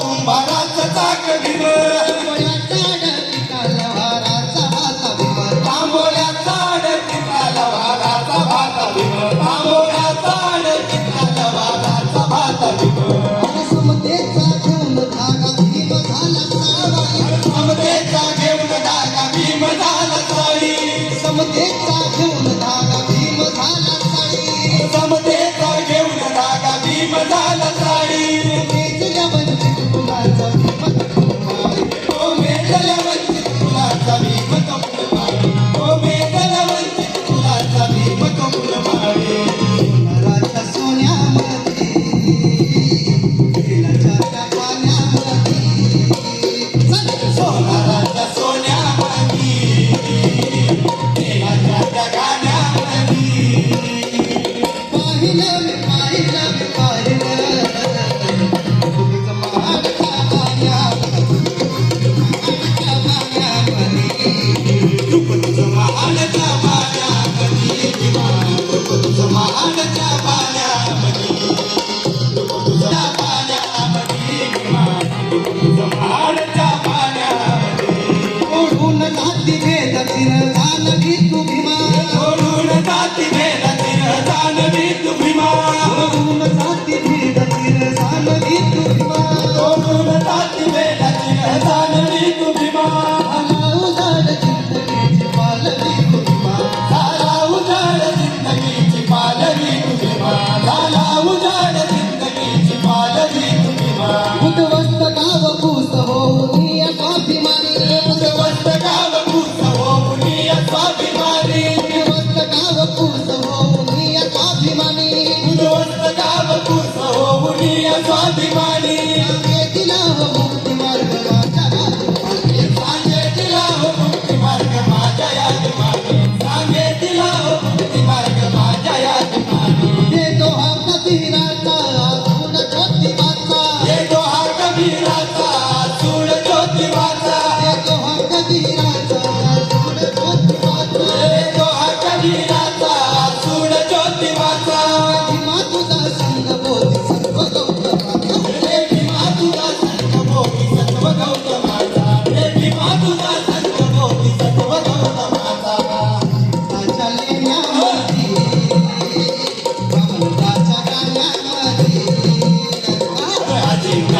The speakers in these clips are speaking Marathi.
कुंभाराचं चाक दिलं. तेरा नाम की तू भी Fatima.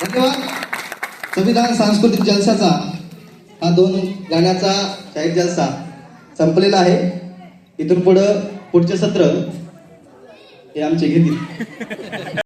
धन्यवाद. संविधान सांस्कृतिक जलसाचा हा दोन गाण्याचा शाहीर जलसा संपलेला आहे. इथून पुढं पुढचे सत्र हे आमचे घेतील.